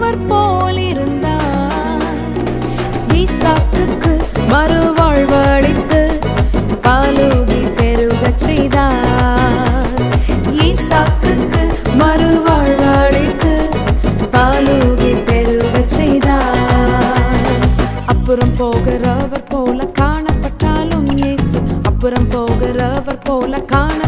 ஒருவர் போலிருந்தார் ஈசாக்குக்கு மறுவாழ்வளித்து காலூகி பெருகச் செய்தார். ஈசாக்குக்கு மறுவாழ்வளித்து காலூகி பெருகச் செய்தார். அப்புறம் போகிறவர் போல காணப்பட்டாலும் இயேசு அப்புறம் போகிறவர் போல காண